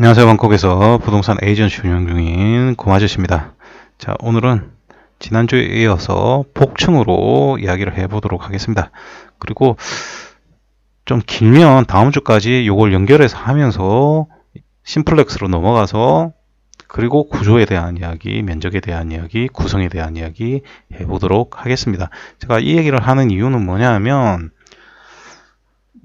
안녕하세요. 방콕에서 부동산 에이전시 운영 중인 고마저씨입니다. 자, 오늘은 지난주에 이어서 복층으로 이야기를 해보도록 하겠습니다. 그리고 좀 길면 다음 주까지 이걸 연결해서 하면서 심플렉스로 넘어가서 그리고 구조에 대한 이야기, 면적에 대한 이야기, 구성에 대한 이야기 해보도록 하겠습니다. 제가 이 얘기를 하는 이유는 뭐냐면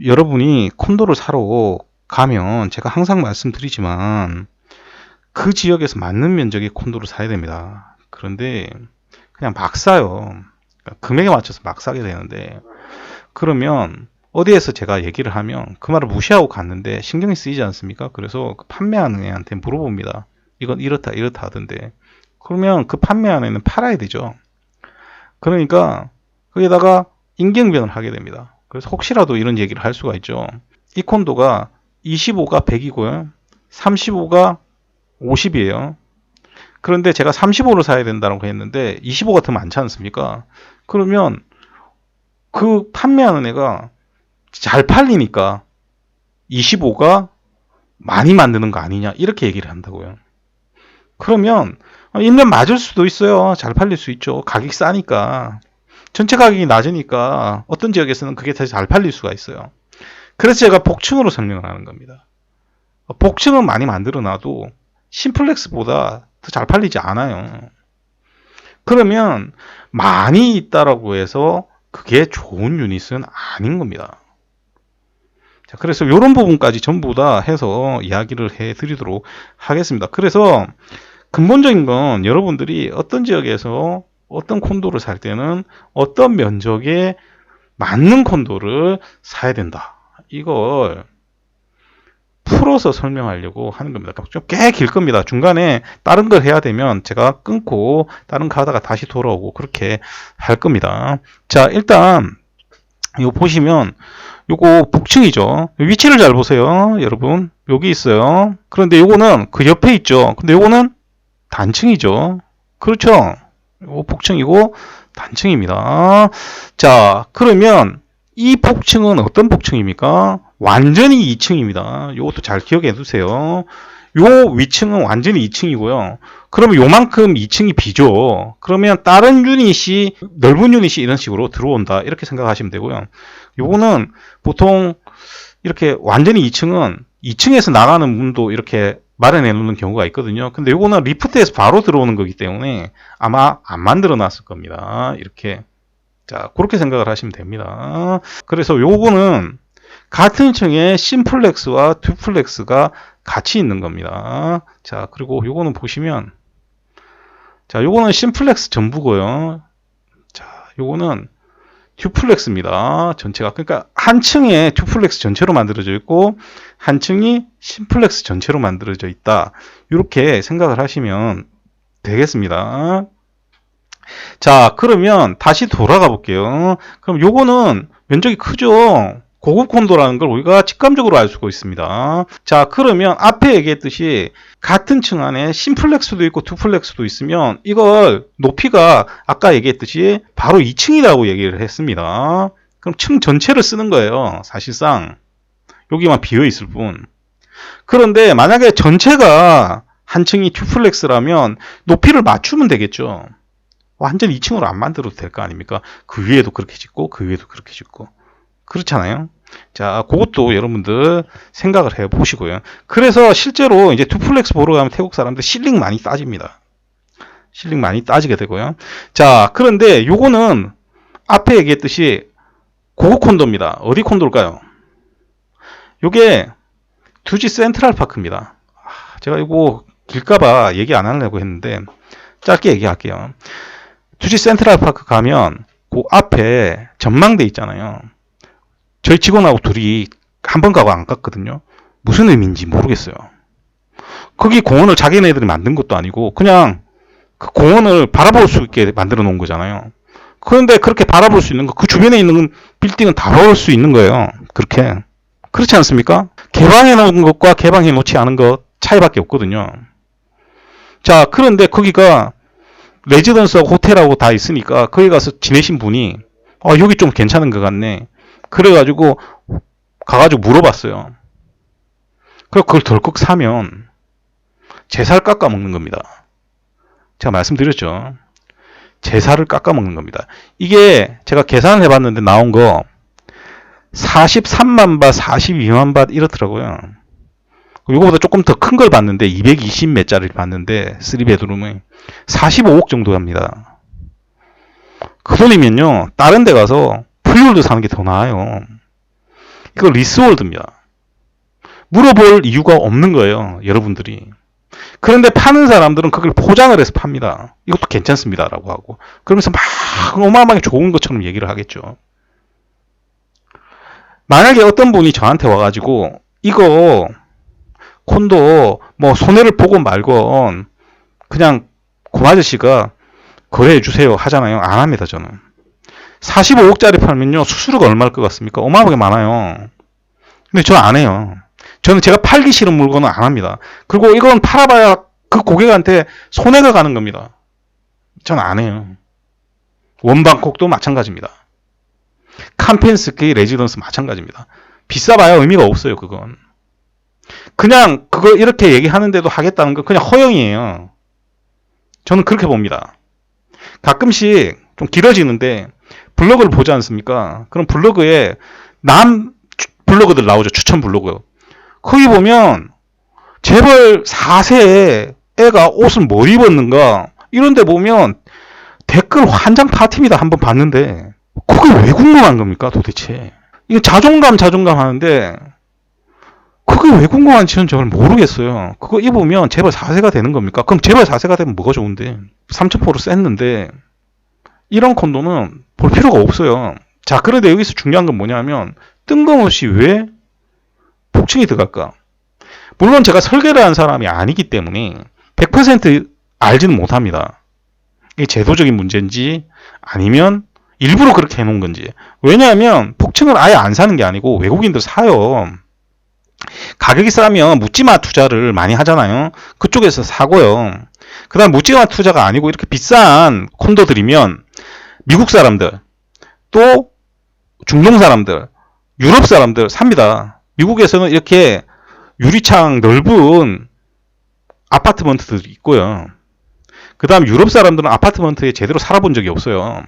여러분이 콘도를 사러 가면 제가 항상 말씀드리지만 그 지역에서 맞는 면적의 콘도를 사야 됩니다. 그런데 그냥 막 사요. 그러니까 금액에 맞춰서 막 사게 되는데 그러면 어디에서 제가 얘기를 하면 그 말을 무시하고 갔는데 신경이 쓰이지 않습니까? 그래서 그 판매하는 애한테 물어봅니다. 이건 이렇다 이렇다 하던데 그러면 그 판매하는 애는 팔아야 되죠. 그러니까 거기다가 인경변을 하게 됩니다. 그래서 혹시라도 이런 얘기를 할 수가 있죠. 이 콘도가 25가 100이고요. 35가 50이에요. 그런데 제가 35를 사야 된다고 했는데 25 같으면 많지 않습니까? 그러면 그 판매하는 애가 잘 팔리니까 25가 많이 만드는 거 아니냐 이렇게 얘기를 한다고요. 그러면 있는 맞을 수도 있어요. 잘 팔릴 수 있죠. 가격이 싸니까. 전체 가격이 낮으니까 어떤 지역에서는 그게 더 잘 팔릴 수가 있어요. 그래서 제가 복층으로 설명을 하는 겁니다. 복층은 많이 만들어 놔도 심플렉스보다 더 잘 팔리지 않아요. 그러면 많이 있다라고 해서 그게 좋은 유닛은 아닌 겁니다. 자, 그래서 이런 부분까지 전부 다 해서 이야기를 해 드리도록 하겠습니다. 그래서 근본적인 건 여러분들이 어떤 지역에서 어떤 콘도를 살 때는 어떤 면적에 맞는 콘도를 사야 된다. 이걸 풀어서 설명하려고 하는 겁니다. 좀 꽤 길 겁니다. 중간에 다른 걸 해야 되면 제가 끊고 다른 거 하다가 다시 돌아오고 그렇게 할 겁니다. 자, 일단 이거 보시면 요거 복층이죠. 위치를 잘 보세요. 여러분. 여기 있어요. 그런데 요거는 그 옆에 있죠. 근데 요거는 단층이죠. 그렇죠. 요거 복층이고 단층입니다. 자, 그러면 이 복층은 어떤 복층입니까? 완전히 2층입니다. 이것도 잘 기억해 두세요. 요 위층은 완전히 2층이고요. 그러면 요만큼 2층이 비죠. 그러면 다른 유닛이 넓은 유닛이 이런 식으로 들어온다. 이렇게 생각하시면 되고요. 요거는 보통 이렇게 완전히 2층은 2층에서 나가는 문도 이렇게 마련해 놓는 경우가 있거든요. 근데 요거는 리프트에서 바로 들어오는 거기 때문에 아마 안 만들어 놨을 겁니다. 이렇게 자, 그렇게 생각을 하시면 됩니다. 그래서 요거는 같은 층에 심플렉스와 듀플렉스가 같이 있는 겁니다. 자, 그리고 요거는 보시면 자, 요거는 심플렉스 전부고요. 자, 요거는 듀플렉스입니다. 전체가 그러니까 한 층에 듀플렉스 전체로 만들어져 있고 한 층이 심플렉스 전체로 만들어져 있다. 이렇게 생각을 하시면 되겠습니다. 자, 그러면 다시 돌아가 볼게요. 그럼 요거는 면적이 크죠? 고급 콘도라는 걸 우리가 직감적으로 알 수가 있습니다. 자, 그러면 앞에 얘기했듯이 같은 층 안에 심플렉스도 있고 투플렉스도 있으면 이걸 높이가 아까 얘기했듯이 바로 2층이라고 얘기를 했습니다. 그럼 층 전체를 쓰는 거예요. 사실상. 여기만 비어 있을 뿐. 그런데 만약에 전체가 한 층이 투플렉스라면 높이를 맞추면 되겠죠. 완전 2층으로 안 만들어도 될 거 아닙니까? 그 위에도 그렇게 짓고 그 위에도 그렇게 짓고 그렇잖아요. 자, 그것도 여러분들 생각을 해 보시고요. 그래서 실제로 이제 투플렉스 보러 가면 태국 사람들 실링 많이 따집니다. 실링 많이 따지게 되고요. 자, 그런데 요거는 앞에 얘기했듯이 고급 콘도입니다. 어디 콘도일까요? 요게 두지 센트럴 파크입니다. 아, 제가 이거 길까봐 얘기 안 하려고 했는데 짧게 얘기할게요. 두지 센트럴 파크 가면 그 앞에 전망대 있잖아요. 저희 직원하고 둘이 한 번 가고 안 갔거든요. 무슨 의미인지 모르겠어요. 거기 공원을 자기네들이 만든 것도 아니고 그냥 그 공원을 바라볼 수 있게 만들어 놓은 거잖아요. 그런데 그렇게 바라볼 수 있는 거, 그 주변에 있는 빌딩은 다 볼 수 있는 거예요. 그렇게. 그렇지 않습니까? 개방해 놓은 것과 개방해 놓지 않은 것 차이밖에 없거든요. 자, 그런데 거기가 레지던스하고 호텔하고 다 있으니까 거기 가서 지내신 분이 어, 여기 좀 괜찮은 것 같네. 그래가지고 가가지고 물어봤어요. 그래 그걸 덜컥 사면 제살 깎아 먹는 겁니다. 제가 말씀드렸죠. 제사를 깎아 먹는 겁니다. 이게 제가 계산을 해봤는데 나온 거 43만 밭, 42만 밭 이렇더라고요. 이거보다 조금 더 큰 걸 봤는데 220 몇 짜리를 봤는데 3베드룸에 45억 정도 합니다. 그 돈이면요 다른 데 가서 프리홀드 사는 게 더 나아요. 이거 리스홀드입니다. 물어볼 이유가 없는 거예요. 여러분들이. 그런데 파는 사람들은 그걸 포장을 해서 팝니다. 이것도 괜찮습니다. 라고 하고. 그러면서 막 어마어마하게 좋은 것처럼 얘기를 하겠죠. 만약에 어떤 분이 저한테 와가지고 이거 콘도 뭐 손해를 보고 말건 그냥 고 아저씨가 거래해 주세요 하잖아요. 안 합니다 저는. 45억짜리 팔면요 수수료가 얼마일 것 같습니까? 어마어마하게 많아요. 근데 저 안 해요. 저는 제가 팔기 싫은 물건은 안 합니다. 그리고 이건 팔아봐야 그 고객한테 손해가 가는 겁니다. 전 안 해요. 원방콕도 마찬가지입니다. 캄펜스키 레지던스 마찬가지입니다. 비싸봐야 의미가 없어요, 그건. 그냥 그걸 이렇게 얘기하는데도 하겠다는 건 그냥 허영이에요. 저는 그렇게 봅니다. 가끔씩 좀 길어지는데 블로그를 보지 않습니까? 그럼 블로그에 남 블로그들 나오죠. 추천 블로그. 거기 보면 재벌 4세에 애가 옷을 뭘 입었는가 이런 데 보면 댓글 환장 파티입니다. 한번 봤는데 그게 왜 궁금한 겁니까 도대체 이거 자존감 자존감 하는데 그게 왜 궁금한지는 저는 모르겠어요. 그거 입으면 재벌 4세가 되는 겁니까? 그럼 재벌 4세가 되면 뭐가 좋은데 3,000%로 셌는데 이런 콘도는 볼 필요가 없어요. 자 그런데 여기서 중요한 건 뭐냐면 뜬금없이 왜 복층이 들어갈까? 물론 제가 설계를 한 사람이 아니기 때문에 100% 알지는 못합니다. 이게 제도적인 문제인지 아니면 일부러 그렇게 해놓은 건지. 왜냐하면 폭층을 아예 안 사는 게 아니고 외국인들 사요. 가격이 싸면 묻지마 투자를 많이 하잖아요. 그쪽에서 사고요. 그 다음 묻지마 투자가 아니고 이렇게 비싼 콘도들이면 미국 사람들, 또 중동 사람들, 유럽 사람들 삽니다. 미국에서는 이렇게 유리창 넓은 아파트먼트들이 있고요. 그 다음 유럽 사람들은 아파트먼트에 제대로 살아본 적이 없어요.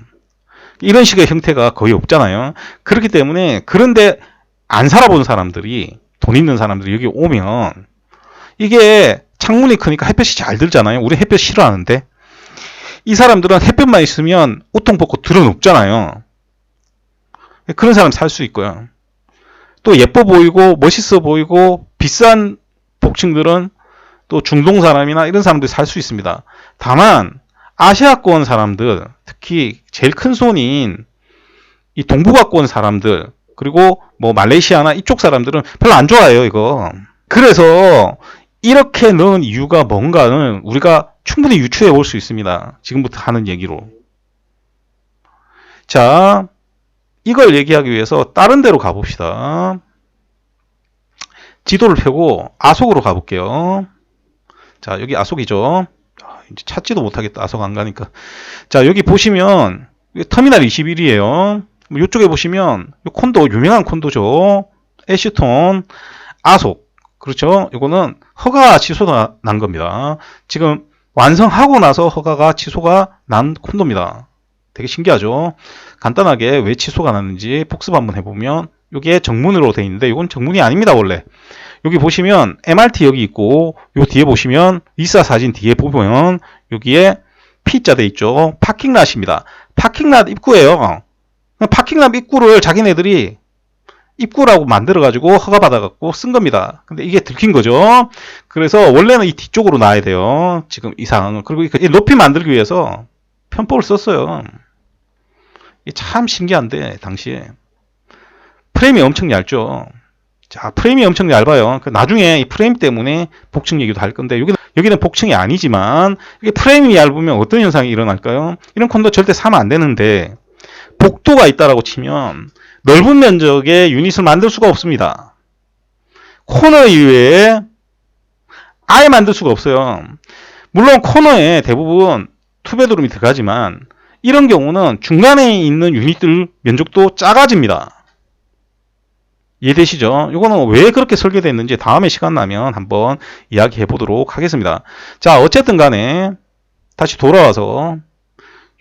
이런 식의 형태가 거의 없잖아요. 그렇기 때문에 그런데 안 살아본 사람들이 돈 있는 사람들이 여기 오면 이게 창문이 크니까 햇볕이 잘 들잖아요. 우리 햇볕 싫어하는데 이 사람들은 햇볕만 있으면 우통 벗고 들어눕잖아요. 그런 사람 살 수 있고요. 또 예뻐 보이고 멋있어 보이고 비싼 복층들은 또 중동 사람이나 이런 사람들이 살수 있습니다. 다만 아시아권 사람들, 특히 제일 큰 손인 이 동북아권 사람들, 그리고 뭐 말레이시아나 이쪽 사람들은 별로 안 좋아해요, 이거. 그래서 이렇게 넣은 이유가 뭔가는 우리가 충분히 유추해 볼 수 있습니다. 지금부터 하는 얘기로. 자, 이걸 얘기하기 위해서 다른 데로 가봅시다. 지도를 펴고 아속으로 가볼게요. 자, 여기 아속이죠. 아, 이제 찾지도 못하겠다. 아속 안 가니까. 자, 여기 보시면 터미널 21이에요. 이쪽에 보시면 콘도 유명한 콘도죠. 애쉬톤 아속 그렇죠. 이거는 허가 취소가 난 겁니다. 지금 완성하고 나서 허가가 취소가 난 콘도입니다. 되게 신기하죠. 간단하게 왜 취소가 났는지 복습 한번 해보면 이게 정문으로 되어 있는데 이건 정문이 아닙니다 원래 여기 보시면 MRT 여기 있고 요 뒤에 보시면 리사 사진 뒤에 보면 여기에 P자 돼 있죠 파킹랏입니다 파킹랏 입구예요 파킹랏 입구를 자기네들이 입구라고 만들어 가지고 허가 받아 갖고 쓴 겁니다 근데 이게 들킨 거죠 그래서 원래는 이 뒤쪽으로 놔야 돼요 지금 이 상황을 그리고 이 높이 만들기 위해서 편법을 썼어요 참 신기한데 당시에 프레임이 엄청 얇죠. 자, 프레임이 엄청 얇아요. 그 나중에 이 프레임 때문에 복층 얘기도 할 건데 여기는 여기는 복층이 아니지만 이게 프레임이 얇으면 어떤 현상이 일어날까요? 이런 콘도 절대 사면 안 되는데 복도가 있다라고 치면 넓은 면적의 유닛을 만들 수가 없습니다. 코너 이외에 아예 만들 수가 없어요. 물론 코너에 대부분 투베드룸이 들어가지만 이런 경우는 중간에 있는 유닛들 면적도 작아집니다. 이해되시죠? 이거는 왜 그렇게 설계됐는지 다음에 시간 나면 한번 이야기해 보도록 하겠습니다. 자, 어쨌든 간에 다시 돌아와서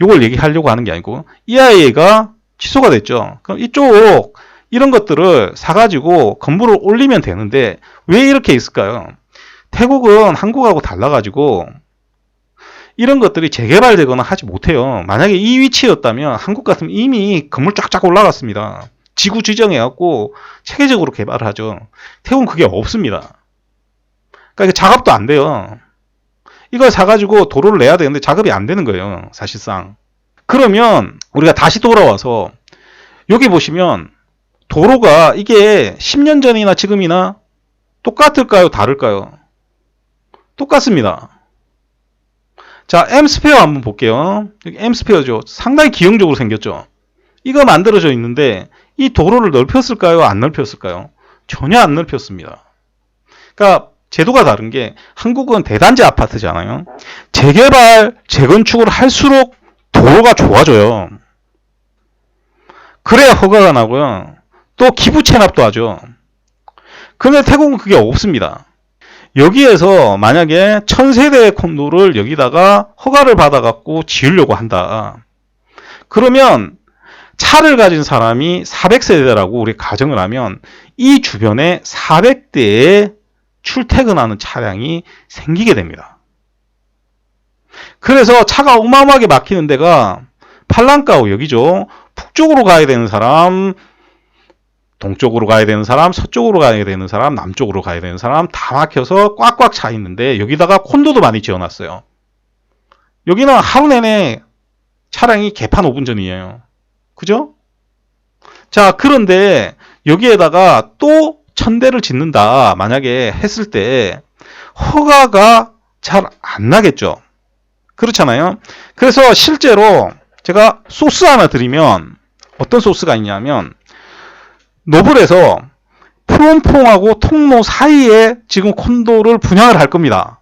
이걸 얘기하려고 하는 게 아니고 EIA가 취소가 됐죠. 그럼 이쪽 이런 것들을 사가지고 건물을 올리면 되는데 왜 이렇게 있을까요? 태국은 한국하고 달라가지고 이런 것들이 재개발되거나 하지 못해요. 만약에 이 위치였다면 한국 같으면 이미 건물 쫙쫙 올라갔습니다. 지구 지정해갖고 체계적으로 개발을 하죠. 태국은 그게 없습니다. 그러니까 작업도 안 돼요. 이걸 사가지고 도로를 내야 되는데 작업이 안 되는 거예요. 사실상. 그러면 우리가 다시 돌아와서 여기 보시면 도로가 이게 10년 전이나 지금이나 똑같을까요? 다를까요? 똑같습니다. 자, 엠스페어 한번 볼게요. 여기 엠스페어죠. 상당히 기형적으로 생겼죠. 이거 만들어져 있는데 이 도로를 넓혔을까요? 안 넓혔을까요? 전혀 안 넓혔습니다. 그러니까 제도가 다른 게 한국은 대단지 아파트잖아요. 재개발, 재건축을 할수록 도로가 좋아져요. 그래야 허가가 나고요. 또 기부 체납도 하죠. 그런데 태국은 그게 없습니다. 여기에서 만약에 천세대 콘도를 여기다가 허가를 받아갖고 지으려고 한다. 그러면 차를 가진 사람이 400세대라고 우리 가정을 하면 이 주변에 400대의 출퇴근하는 차량이 생기게 됩니다. 그래서 차가 어마어마하게 막히는 데가 팔랑가오 여기죠. 북쪽으로 가야 되는 사람, 동쪽으로 가야 되는 사람, 서쪽으로 가야 되는 사람, 남쪽으로 가야 되는 사람 다 막혀서 꽉꽉 차 있는데 여기다가 콘도도 많이 지어놨어요. 여기는 하루 내내 차량이 개판 5분 전이에요. 그죠? 자, 그런데 여기에다가 또 천대를 짓는다. 만약에 했을 때 허가가 잘 안 나겠죠. 그렇잖아요. 그래서 실제로 제가 소스 하나 드리면 어떤 소스가 있냐면 노블에서 프롬퐁하고 통로 사이에 지금 콘도를 분양을 할 겁니다.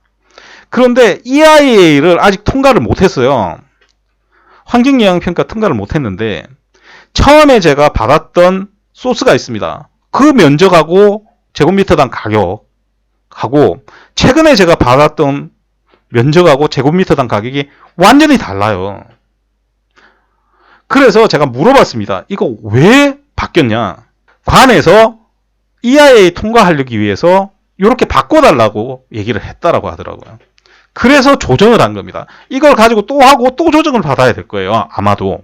그런데 EIA를 아직 통과를 못했어요. 환경영향평가 통과를 못했는데 처음에 제가 받았던 소스가 있습니다. 그 면적하고 제곱미터당 가격하고 최근에 제가 받았던 면적하고 제곱미터당 가격이 완전히 달라요. 그래서 제가 물어봤습니다. 이거 왜 바뀌었냐? 관에서 EIA 통과하기 위해서 이렇게 바꿔달라고 얘기를 했다라고 하더라고요. 그래서 조정을 한 겁니다. 이걸 가지고 또 하고 또 조정을 받아야 될 거예요. 아마도.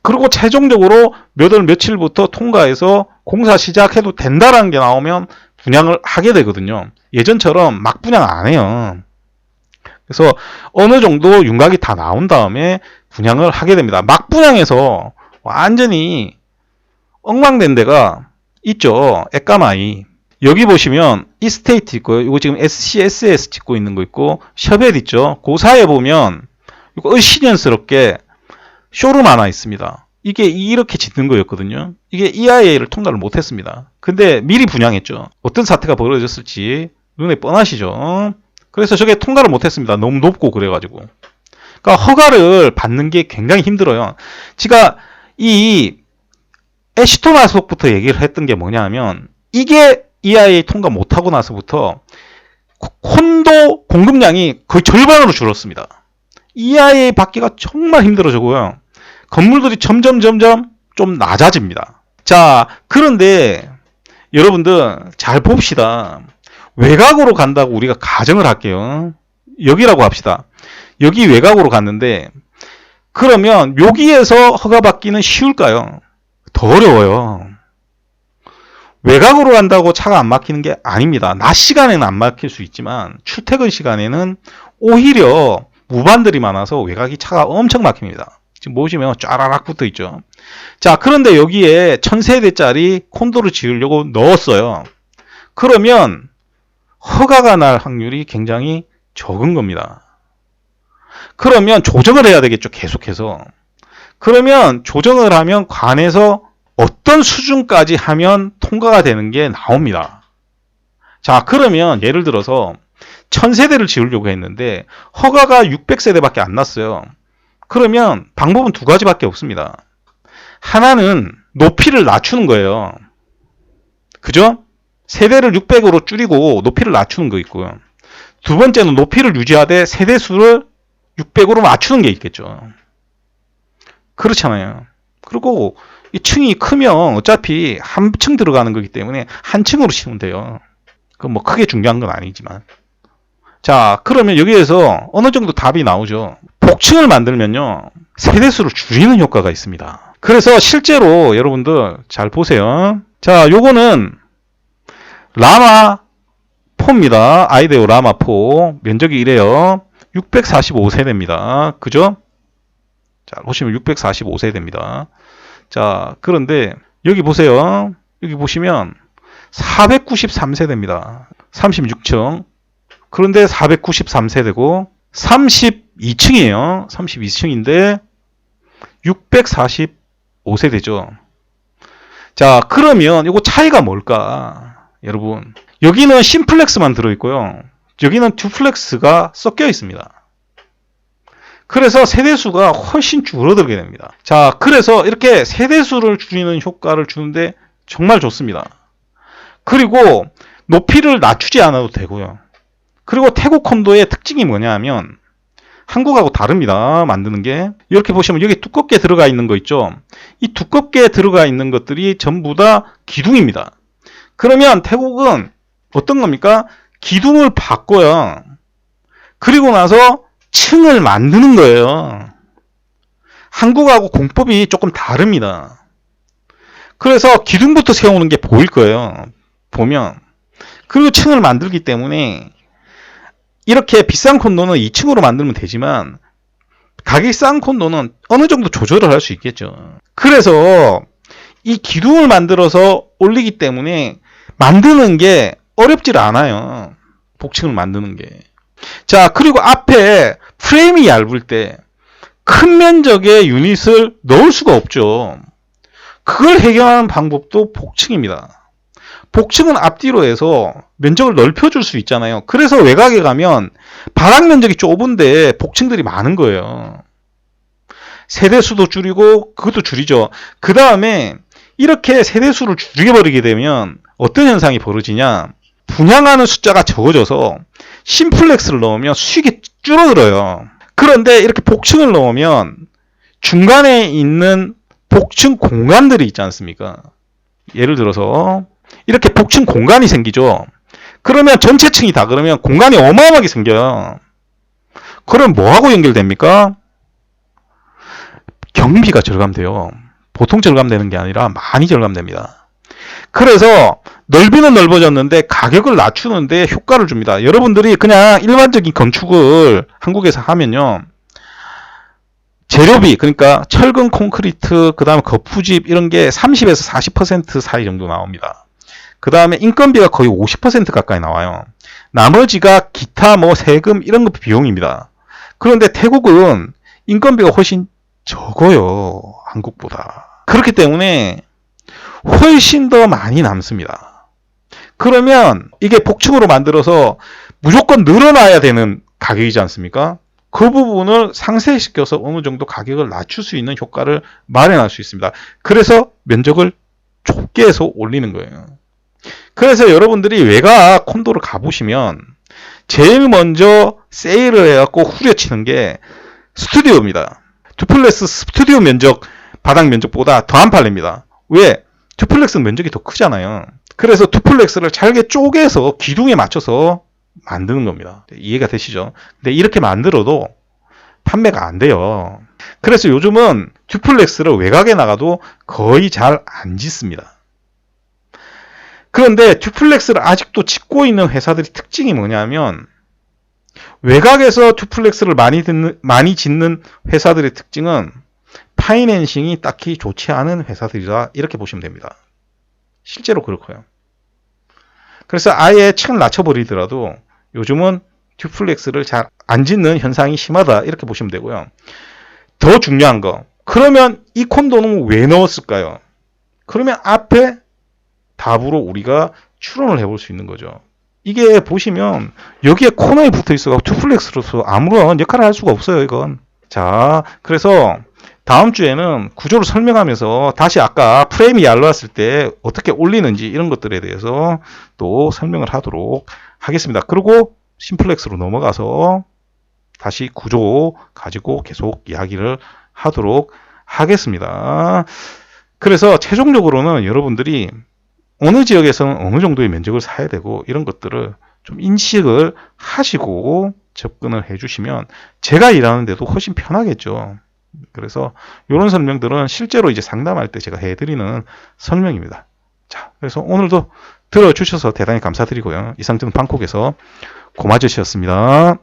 그리고 최종적으로 몇 월 며칠부터 통과해서 공사 시작해도 된다라는 게 나오면 분양을 하게 되거든요. 예전처럼 막 분양 안 해요. 그래서 어느 정도 윤곽이 다 나온 다음에 분양을 하게 됩니다. 막 분양해서 완전히 엉망된 데가 있죠. 에까마이. 여기 보시면 이스테이트 있고요. 이거 지금 SCSS 찍고 있는 거 있고 셔벳 있죠. 그 사이에 보면 이거 을시년스럽게 쇼룸 하나 있습니다. 이게 이렇게 짓는 거였거든요. 이게 EIA를 통과를 못했습니다. 근데 미리 분양했죠. 어떤 사태가 벌어졌을지 눈에 뻔하시죠. 그래서 저게 통과를 못했습니다. 너무 높고 그래가지고. 그러니까 허가를 받는 게 굉장히 힘들어요. 제가 이 에시토마 속부터 얘기를 했던 게 뭐냐면 이게 EIA 통과 못하고 나서부터 콘도 공급량이 거의 절반으로 줄었습니다. EIA 받기가 정말 힘들어지고요. 건물들이 점점 점점 좀 낮아집니다. 자, 그런데 여러분들 잘 봅시다. 외곽으로 간다고 우리가 가정을 할게요. 여기라고 합시다. 여기 외곽으로 갔는데 그러면 여기에서 허가받기는 쉬울까요? 더 어려워요. 외곽으로 간다고 차가 안 막히는 게 아닙니다. 낮 시간에는 안 막힐 수 있지만 출퇴근 시간에는 오히려 무반들이 많아서 외곽이 차가 엄청 막힙니다. 지금 보시면 쫘라락 붙어 있죠. 자, 그런데 여기에 1000세대짜리 콘도를 지으려고 넣었어요. 그러면 허가가 날 확률이 굉장히 적은 겁니다. 그러면 조정을 해야 되겠죠. 계속해서. 그러면 조정을 하면 관에서 어떤 수준까지 하면 통과가 되는 게 나옵니다. 자, 그러면 예를 들어서 1000세대를 지으려고 했는데 허가가 600세대밖에 안 났어요. 그러면 방법은 두 가지밖에 없습니다. 하나는 높이를 낮추는 거예요. 그죠? 세대를 600으로 줄이고 높이를 낮추는 거 있고요. 두 번째는 높이를 유지하되 세대 수를 600으로 맞추는 게 있겠죠. 그렇잖아요. 그리고 이 층이 크면 어차피 한 층 들어가는 거기 때문에 한 층으로 치면 돼요. 그뭐 크게 중요한 건 아니지만. 자, 그러면 여기에서 어느 정도 답이 나오죠. 복층을 만들면요. 세대수를 줄이는 효과가 있습니다. 그래서 실제로 여러분들 잘 보세요. 자, 요거는 라마 4입니다. 아이데오 라마 4. 면적이 이래요. 645세대입니다. 그죠? 자, 보시면 645세대입니다. 자, 그런데 여기 보세요. 여기 보시면 493세대입니다. 36층. 그런데 493세대고 32층이에요. 32층인데 645세대죠. 자, 그러면 이거 차이가 뭘까? 여러분. 여기는 심플렉스만 들어있고요. 여기는 듀플렉스가 섞여 있습니다. 그래서 세대수가 훨씬 줄어들게 됩니다. 자, 그래서 이렇게 세대수를 줄이는 효과를 주는데 정말 좋습니다. 그리고 높이를 낮추지 않아도 되고요. 그리고 태국 콘도의 특징이 뭐냐 하면 한국하고 다릅니다. 만드는 게. 이렇게 보시면 여기 두껍게 들어가 있는 거 있죠. 이 두껍게 들어가 있는 것들이 전부 다 기둥입니다. 그러면 태국은 어떤 겁니까? 기둥을 바꿔요. 그리고 나서 층을 만드는 거예요. 한국하고 공법이 조금 다릅니다. 그래서 기둥부터 세우는 게 보일 거예요. 보면. 그리고 층을 만들기 때문에 이렇게 비싼 콘도는 2층으로 만들면 되지만 가격이 싼 콘도는 어느 정도 조절을 할 수 있겠죠. 그래서 이 기둥을 만들어서 올리기 때문에 만드는 게 어렵질 않아요. 복층을 만드는 게. 자, 그리고 앞에 프레임이 얇을 때 큰 면적의 유닛을 넣을 수가 없죠. 그걸 해결하는 방법도 복층입니다. 복층은 앞뒤로 해서 면적을 넓혀줄 수 있잖아요. 그래서 외곽에 가면 바닥 면적이 좁은데 복층들이 많은 거예요. 세대수도 줄이고 그것도 줄이죠. 그 다음에 이렇게 세대수를 줄여버리게 되면 어떤 현상이 벌어지냐. 분양하는 숫자가 적어져서 심플렉스를 넣으면 수익이 줄어들어요. 그런데 이렇게 복층을 넣으면 중간에 있는 복층 공간들이 있지 않습니까? 예를 들어서 이렇게 복층 공간이 생기죠. 그러면 전체 층이 다 그러면 공간이 어마어마하게 생겨요. 그럼 뭐하고 연결됩니까? 경비가 절감돼요. 보통 절감되는 게 아니라 많이 절감됩니다. 그래서 넓이는 넓어졌는데 가격을 낮추는데 효과를 줍니다. 여러분들이 그냥 일반적인 건축을 한국에서 하면요. 재료비 그러니까 철근 콘크리트 그 다음에 거푸집 이런 게 30에서 40% 사이 정도 나옵니다. 그 다음에 인건비가 거의 50% 가까이 나와요. 나머지가 기타 뭐 세금 이런 거 비용입니다. 그런데 태국은 인건비가 훨씬 적어요. 한국보다. 그렇기 때문에 훨씬 더 많이 남습니다. 그러면 이게 복층으로 만들어서 무조건 늘어나야 되는 가격이지 않습니까? 그 부분을 상쇄시켜서 어느 정도 가격을 낮출 수 있는 효과를 마련할 수 있습니다. 그래서 면적을 좁게 해서 올리는 거예요. 그래서 여러분들이 외곽 콘도를 가보시면 제일 먼저 세일을 해갖고 후려치는 게 스튜디오입니다. 듀플렉스 스튜디오 면적, 바닥 면적보다 더 안 팔립니다. 왜? 듀플렉스 면적이 더 크잖아요. 그래서 듀플렉스를 잘게 쪼개서 기둥에 맞춰서 만드는 겁니다. 이해가 되시죠? 근데 이렇게 만들어도 판매가 안 돼요. 그래서 요즘은 듀플렉스를 외곽에 나가도 거의 잘 안 짓습니다. 그런데 듀플렉스를 아직도 짓고 있는 회사들이 특징이 뭐냐면 외곽에서 듀플렉스를 많이 듣는, 많이 짓는 회사들의 특징은 파이낸싱이 딱히 좋지 않은 회사들이다 이렇게 보시면 됩니다. 실제로 그렇고요. 그래서 아예 층을 낮춰버리더라도 요즘은 듀플렉스를 잘 안 짓는 현상이 심하다 이렇게 보시면 되고요. 더 중요한 거 그러면 이 콘도는 왜 넣었을까요? 그러면 앞에 답으로 우리가 추론을 해볼 수 있는 거죠. 이게 보시면 여기에 코너에 붙어 있어가 튜플렉스로서 아무런 역할을 할 수가 없어요. 이건 자 그래서 다음 주에는 구조를 설명하면서 다시 아까 프레임이 얄로웠을 때 어떻게 올리는지 이런 것들에 대해서 또 설명을 하도록 하겠습니다. 그리고 심플렉스로 넘어가서 다시 구조 가지고 계속 이야기를 하도록 하겠습니다. 그래서 최종적으로는 여러분들이 어느 지역에서는 어느 정도의 면적을 사야 되고 이런 것들을 좀 인식을 하시고 접근을 해주시면 제가 일하는데도 훨씬 편하겠죠. 그래서 이런 설명들은 실제로 이제 상담할 때 제가 해드리는 설명입니다. 자, 그래서 오늘도 들어주셔서 대단히 감사드리고요. 이상 저는 방콕에서 고마저씨였습니다.